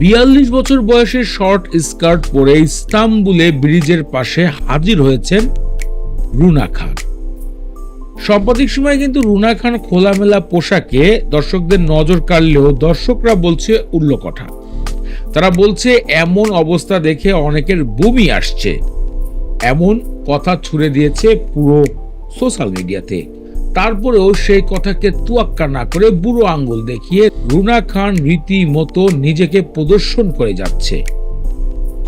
বিয়াল্লিশ বছর বয়সে শর্ট স্কার্ট পরে ইস্তাম্বুলে ব্রিজের পাশে হাজির হয়েছেন রুনা খান। সাম্প্রতিক সময় কিন্তু রুনা খান খোলামেলা পোশাকে দর্শকদের নজর কাড়লেও দর্শকরা বলছে উল্লো কথা। তারা বলছে, এমন অবস্থা দেখে অনেকের বমি আসছে। এমন কথা ছুড়ে দিয়েছে পুরো সোশ্যাল মিডিয়াতে। তারপরেও সেই কথাকে তুয়াক্কা না করে বুড়ো আঙ্গুল দেখিয়ে রুনা খান রীতিমতো নিজেকে প্রদর্শন করে যাচ্ছে।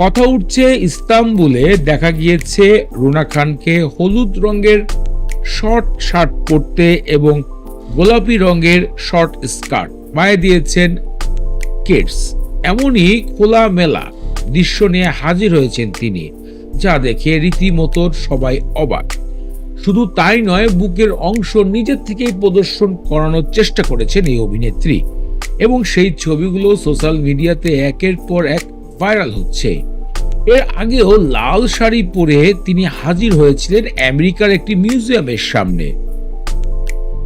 কথা উঠছে ইস্তাম্বুলে, দেখা গিয়েছে রুনা খানকে হলুদ রঙের শর্ট শার্ট পরতে এবং গোলাপি রঙের শর্ট স্কার্ট পায়ে দিয়েছেন কিডস। এমনই খোলা মেলা দৃশ্য নিয়ে হাজির হয়েছেন তিনি, যা দেখে রীতিমতো সবাই অবাক। শুধু তাই নয়, বুকের অংশ নিজের থেকেই প্রদর্শন করানোর চেষ্টা করেছেন এই অভিনেত্রী। এবং সেই ছবিগুলো সোশ্যাল মিডিয়াতে একের পর এক ভাইরাল হচ্ছে। এর আগেও লাল শাড়ি পরে তিনি হাজির হয়েছিলেন আমেরিকার একটি মিউজিয়ামের সামনে।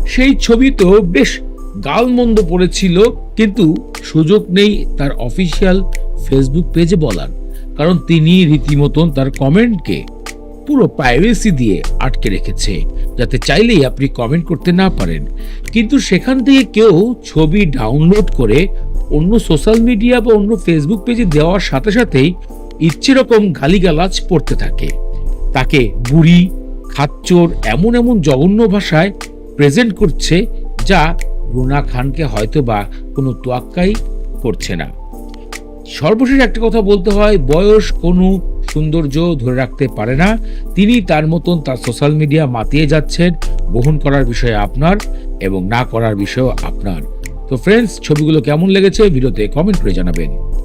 সেই ছবি তো বেশ গালমন্দ পড়েছিল, কিন্তু সুযোগ নেই তার অফিসিয়াল ফেসবুক পেজে বলার। কারণ তিনি রীতিমতন তার কমেন্টকে পুরো প্রাইভেসি দিয়ে আটকে রেখেছে। যাতে চাইলেই আপনি কমেন্ট করতে না পারেন। কিন্তু সেখান থেকে কেউ ছবি ডাউনলোড করে অন্য সোশ্যাল মিডিয়া বা অন্য ফেসবুক পেজে দেওয়ার সাথে সাথেই ইচ্ছে রকম গালিগালাজ পড়তে থাকে। তাকে বুড়ি, খাচ্চোর এমন এমন জঘন্য ভাষায় প্রেজেন্ট করছে যা রুনা খানকে হয়তো বা কোনো তোয়াক্কাই করছে না। সর্বশেষ একটা কথা বলতে হয়, বয়স কোনো সৌন্দর্য ধরে রাখতে পারে না। তিনি তার মতন তার সোশ্যাল মিডিয়া মাতিয়ে যাচ্ছেন। বহন করার বিষয়ে আপনার এবং না করার বিষয়েও আপনার। তো ফ্রেন্ডস ছবিগুলো কেমন লেগেছে? ভিডিওতে কমেন্ট করে জানাবেন।